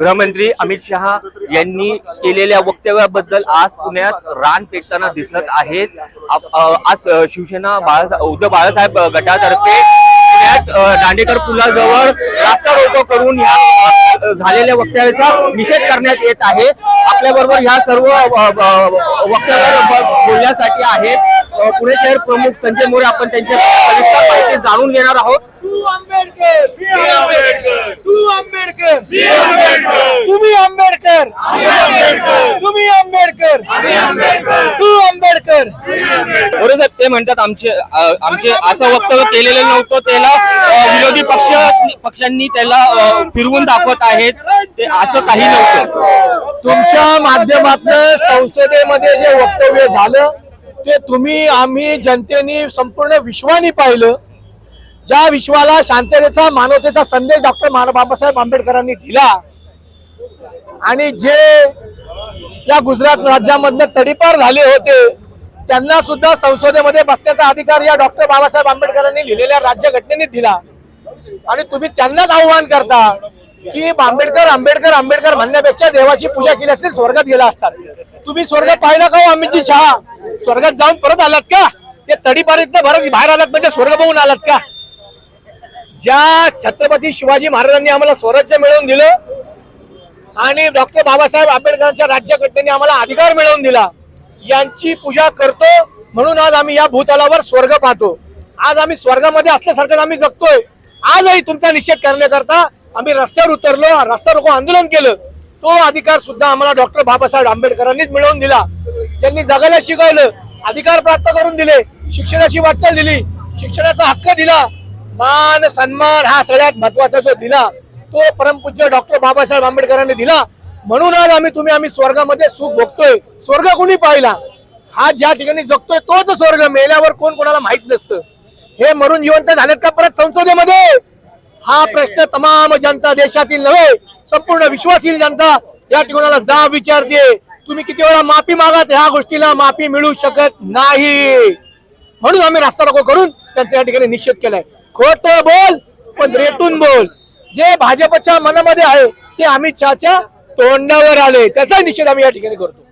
गृहमंत्री अमित शहा यांनी केलेल्या वक्तव्याबद्दल आज पुण्यात रान पेटताना दिसत आहेत. आज शिवसेना बाळा उद्धव बाळासाहेब गटातर्फे पुण्यात दांडेकर पुलाजवळ रास्ता रोको करून या झालेल्या वक्तव्याचा निषेध करण्यात येत आहे. आपल्या बरोबर ह्या सर्व वक्तव्यावर बोलण्यासाठी आहेत. पुणे शहर प्रमुख संजय मोरे आपण त्यांच्या माहिती जाणून घेणार आहोत तू आंबेडकर मी आंबेडकर तू आंबेडकर मी आंबेडकर तुम्ही आंबेडकर आम्ही आंबेडकर तुम्ही आंबेडकर आम्ही आंबेडकर तू आंबेडकर मोरे साहेब ते म्हणतात आमचे आमचे असं वक्तव्य केलेलं नव्हतं. त्याला विरोधी पक्ष पक्षांनी त्याला फिरवून दाखवत आहेत. ते असं काही नव्हतं. तुमच्या माध्यमातून संसदेमध्ये जे वक्तव्य झालं ते तुम्ही आम्ही जनतेने संपूर्ण विश्वाने पाहिलं. ज्या विश्वाला शांततेचा मानवतेचा संदेश डॉक्टर बाबासाहेब आंबेडकरांनी दिला आणि जे या गुजरात राज्यामधनं तडीपार झाले होते त्यांना सुद्धा संसदेमध्ये बसण्याचा अधिकार या डॉक्टर बाबासाहेब आंबेडकरांनी लिहिलेल्या राज्यघटनेने दिला. आणि तुम्ही त्यांनाच आव्हान करता की आंबेडकर आंबेडकर आंबेडकर म्हणण्यापेक्षा देवाची पूजा केली असतील स्वर्गात गेला असतात. तुम्ही स्वर्ग पाहिला का हो, अमितजी शहा? स्वर्गात जाऊन परत आलात का? ते तडीपारीत भरत बाहेर आलात म्हणजे स्वर्ग बघून आलात का? ज्या छत्रपती शिवाजी महाराजांनी आम्हाला स्वराज्य मिळवून दिलं आणि डॉक्टर बाबासाहेब आंबेडकरांच्या राज्यघटनेने आम्हाला अधिकार मिळवून दिला यांची पूजा करतो. म्हणून आज आम्ही या भूतलावर स्वर्ग पाहतो. आज आम्ही स्वर्गामध्ये असल्यासारखं आम्ही जगतोय. आजही तुमचा निषेध करण्याकरता आम्ही रस्त्यावर उतरलो रस्ता रोको आंदोलन केलं. तो अधिकार सुद्धा आम्हाला डॉक्टर बाबासाहेब आंबेडकरांनीच मिळवून दिला. त्यांनी जगायला शिकवलं अधिकार प्राप्त करून दिले शिक्षणाची वाटचाल दिली शिक्षणाचा हक्क दिला. मान सन्मान हा सगळ्यात महत्त्वाचा जो दिला तो परमपूज्य डॉक्टर बाबासाहेब आंबेडकरांनी दिला. म्हणून आज आम्ही तुम्ही आम्ही स्वर्गामध्ये सुख भोगतोय. स्वर्ग कोणी पाहिला? हा ज्या ठिकाणी जगतोय तोच स्वर्ग. मेल्यावर कोण कोणाला माहीत नसतं. हे मरून जिवंत झालेत का परत संसदेमध्ये? हा प्रश्न तमाम जनता देशातील नव्हे संपूर्ण विश्वासील जनता या ठिकाणाला जा विचारते. तुम्ही किती वेळा माफी मागात? ह्या गोष्टीला माफी मिळू शकत नाही. म्हणून आम्ही रास्ता रोको करून त्यांचा या ठिकाणी निषेध केलाय. खोट बोल पण रेटून बोल. जे भाजपच्या मनामध्ये आहे ते अमित शहाच्या तोंडावर आले. त्याचा निषेध आम्ही या ठिकाणी करतो.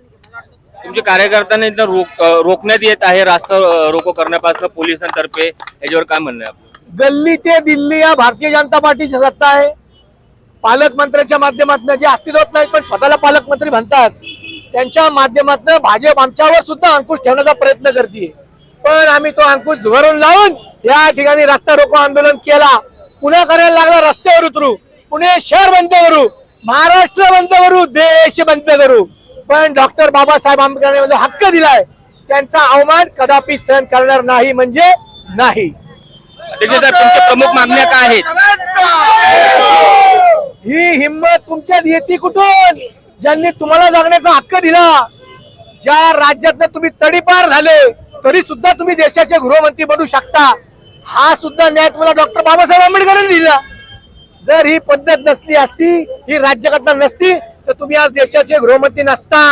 तुमच्या कार्यकर्त्यांना इथं रोक रोखण्यात येत आहे. रास्ता रोको करण्यापासून पोलिसांतर्फे याच्यावर काय म्हणणं आहे गल्ली ते दिल्ली या भारतीय जनता पार्टीची सत्ता आहे. पालकमंत्र्यांच्या माध्यमातून जे अस्तित्वात नाहीत पण स्वतःला पालकमंत्री म्हणतात. त्यांच्या माध्यमातून भाजप आमच्यावर सुद्धा अंकुश ठेवण्याचा प्रयत्न करते पण आम्ही तो अंकुश झुगारून लावून या ठिकाणी रस्ता रोको आंदोलन केला. पुन्हा करायला लागला रस्त्यावर उतरू. पुणे शहर बंद करू. महाराष्ट्र बंद करू देश बंद करू पण डॉक्टर बाबासाहेब आंबेडकरांनी जो हक्क दिलाय. त्यांचा अवमान कदापि सहन करणार नाही म्हणजे नाही. प्रमुख मागण्या काय आहेत? ही हिंमत तुमच्यात येते कुठून? ज्यांनी तुम्हाला जगण्याचा हक्क दिला ज्या राज्यातनं तुम्ही तडीपार झाले तरी सुद्धा तुम्ही देशाचे गृहमंत्री बनू शकता. हा सुद्धा न्याय तुम्हाला डॉक्टर बाबासाहेब आंबेडकरांनी दिला. जर ही पद्धत नसली असती ही राज्यघटना नसती तर तुम्ही आज देशाचे गृहमंत्री नसता.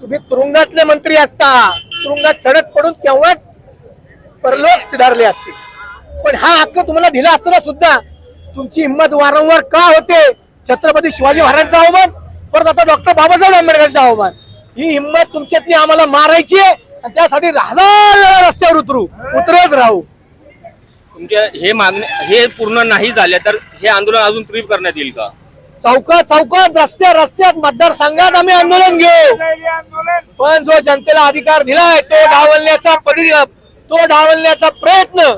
तुम्ही तुरुंगातले मंत्री असता. तुरुंगात सडक पडून केव्हाच परलोक सुधारले असते. पण हा हक्क तुम्हाला दिला असताना सुद्धा तुमची हिंमत वारंवार का होते? छत्रपती शिवाजी महाराजांचा अवमान परत आता डॉक्टर बाबासाहेब आंबेडकरांचा अवमान. ही हिंमत तुमच्यातली आम्हाला मारायची आहे आणि त्यासाठी हजार रस्त्यावर उतरू उतरत राहू. तुमच्या हे मागणे हे पूर्ण नाही झाले तर हे आंदोलन अजून तीव्र करण्यात येईल का? चौकात चौकात रस्त्या रस्त्यात मतदारसंघात आम्ही आंदोलन घेऊ. पण जो जनतेला अधिकार दिलाय तो डावलण्याचा परिणाम तो डावलण्याचा प्रयत्न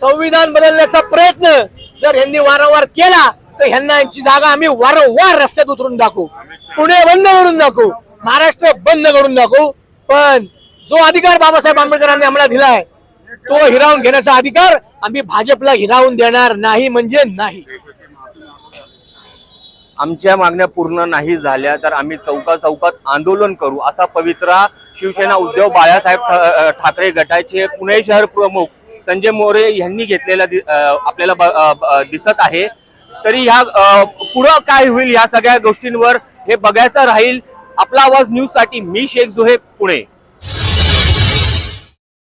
संविधान बदलण्याचा प्रयत्न जर ह्यांनी वारंवार केला तर ह्यांना यांची जागा आम्ही वारंवार रस्त्यात उतरून दाखवू. पुणे बंद करून दाखवू. महाराष्ट्र बंद करून दाखवू. पण जो अधिकार बाबासाहेब आंबेडकरांनी आम्हाला दिलाय तो हिरावून घेण्याचा अधिकार आम्ही भाजपला हिरावून देणार नाही म्हणजे नाही. आमच्या मागण्या पूर्ण नाही झाल्या तर आम्ही चौका चौकात आंदोलन करू असा पवित्रा शिवसेना उद्धव बाळासाहेब ठाकरे गटाचे पुणे शहर प्रमुख संजय मोरे यांनी घेतलेला आपल्याला दिसत आहे. तरी ह्या पुढं काय होईल या सगळ्या गोष्टींवर हे बघायचं राहील. आपला आवाज न्यूजसाठी मी शेख जोहे पुणे.